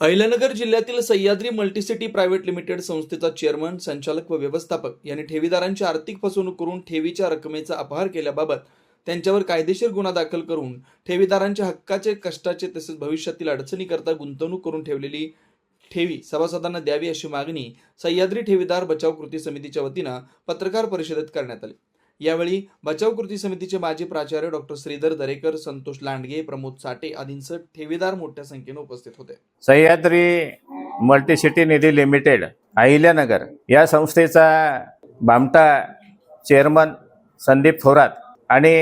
अहिल्यानगर जिल्ह्यातील Sahyadri multi city private limited संस्थेचा chairman संचालक व व्यवस्थापक यांनी ठेवीदारांची आर्थिक फसवणूक करून ठेवीच्या रकमेचा अपहार केल्याबाबत त्यांच्यावर कायदेशीर गुन्हा दाखल करून ठेवीदारांच्या हक्काचे कष्टाचे तसेच भविष्यातील अडचणीकरता गुंतवणूक करून ठेवलेली ठेवी सभासदांना द्यावी अशी मागणी सह्याद्री ठेवीदार बचाव कृती समितीच्या वतीनं पत्रकार परिषदेत करण्यात आली. यावेळी बचाव कृती समितीचे माजी प्राचार्य डॉक्टर श्रीधर दरेकर संतोष लांडगे प्रमोद साठे आदींसह ठेवीदार मोठ्या संख्येने उपस्थित होते. Sahyadri multi city Nidhi limited Ahilyanagar या संस्थेचा बामटा चेअरमन संदीप थोरात आणि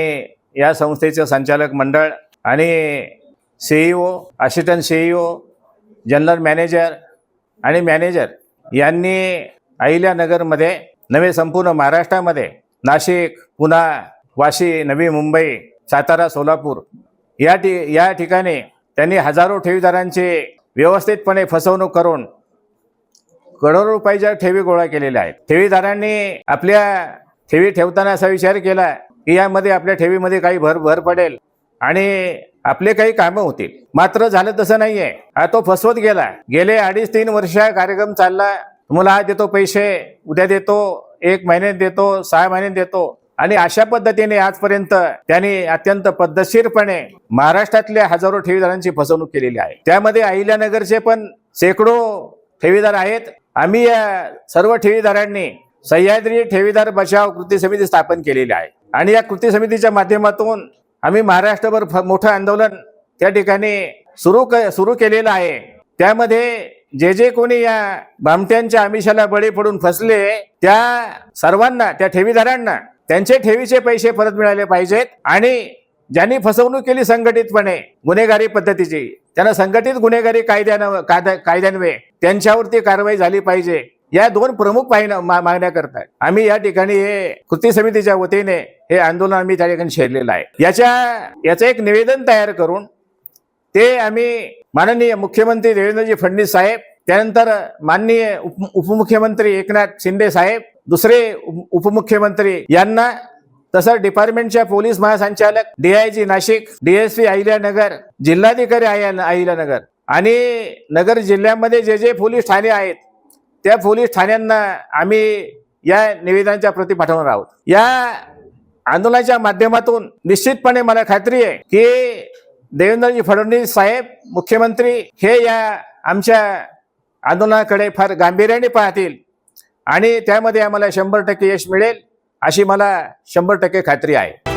या संस्थेचे संचालक मंडळ आणि CEO assistant CEO general manager आणि मॅनेजर यांनी अहिल्यानगरमध्ये नवे संपूर्ण महाराष्ट्रामध्ये नाशिक पुणा वाशी नवी मुंबई सातारा सोलापूर. या ठि या ठिकाणी त्यांनी हजारो ठेवीदारांची व्यवस्थितपणे फसवणूक करून करोडो रुपयाच्या ठेवी गोळा केलेल्या आहेत. ठेवीदारांनी आपल्या ठेवी ठेवताना असा विचार केला की यामध्ये आपल्या ठेवीमध्ये काही भर भर पडेल आणि आपले काही कामं होतील. मात्र झालं तसं नाहीये. हा तो फसवत गेला. गेले अडीच तीन वर्ष कार्यक्रम चालला. तुम्हाला आज देतो पैसे उद्या देतो. एक महिन्यात देतो सहा महिन्यात देतो. आणि अशा पद्धतीने आजपर्यंत त्यांनी अत्यंत पद्धतशीरपणे महाराष्ट्रातल्या हजारो ठेवीदारांची फसवणूक केलेली आहे. त्यामध्ये अहिल्यानगरचे पण शेकडो ठेवीदार आहेत. आम्ही या सर्व ठेवीदारांनी सह्याद्री ठेवीदार बचाव कृती समिती स्थापन केलेली आहे. आणि या कृती समितीच्या माध्यमातून आम्ही महाराष्ट्रभर फ- मोठं आंदोलन त्या ठिकाणी सुरू क सुरू केलेलं आहे. त्यामध्ये जे जे कोणी या भामट्यांच्या आमिषाला बळी पडून फसले त्या सर्वांना त्या ठेवीदारांना त्यांचे ठेवीचे पैसे परत मिळाले पाहिजेत आणि ज्यांनी फसवणूक केली संघटितपणे गुन्हेगारी पद्धतीची त्यांना संघटित गुन्हेगारी कायद्यानं कायद्यान्वये त्यांच्यावरती कारवाई झाली पाहिजे. या दोन प्रमुख पाहिनं मा- मागण्या करतात. आम्ही या ठिकाणी हे कृती समितीच्या वतीने हे आंदोलन आम्ही त्या ठिकाणी छेडलेलं आहे. याच्या याचं एक निवेदन तयार करून ते आम्ही माननीय मुख्यमंत्री देवेंद्रजी फडणवीस साहेब त्यानंतर माननीय उप उपमुख्यमंत्री एकनाथ शिंदे साहेब दुसरे उप- उपमुख्यमंत्री यांना तसंच डिपार्टमेंटच्या पोलीस महासंचालक डीआयजी नाशिक डीएसपी अहिल्यानगर जिल्हाधिकारी अहिल्यानगर आणि नगर जिल्ह्यामध्ये जे जे पोलीस ठाणे आहेत त्या पोलीस ठाण्यांना आम्ही या निवेदनाच्या प्रती पाठवणार आहोत. या आंदोलनाच्या माध्यमातून निश्चितपणे मला खात्री आहे की देवेंद्रजी फडणवीस साहेब मुख्यमंत्री हे या आमच्या आंदोलनाकडे फार गांभीर्याने पाहतील आणि त्यामध्ये आम्हाला शंभर टक्के यश मिळेल अशी मला शंभर टक्के खात्री आहे.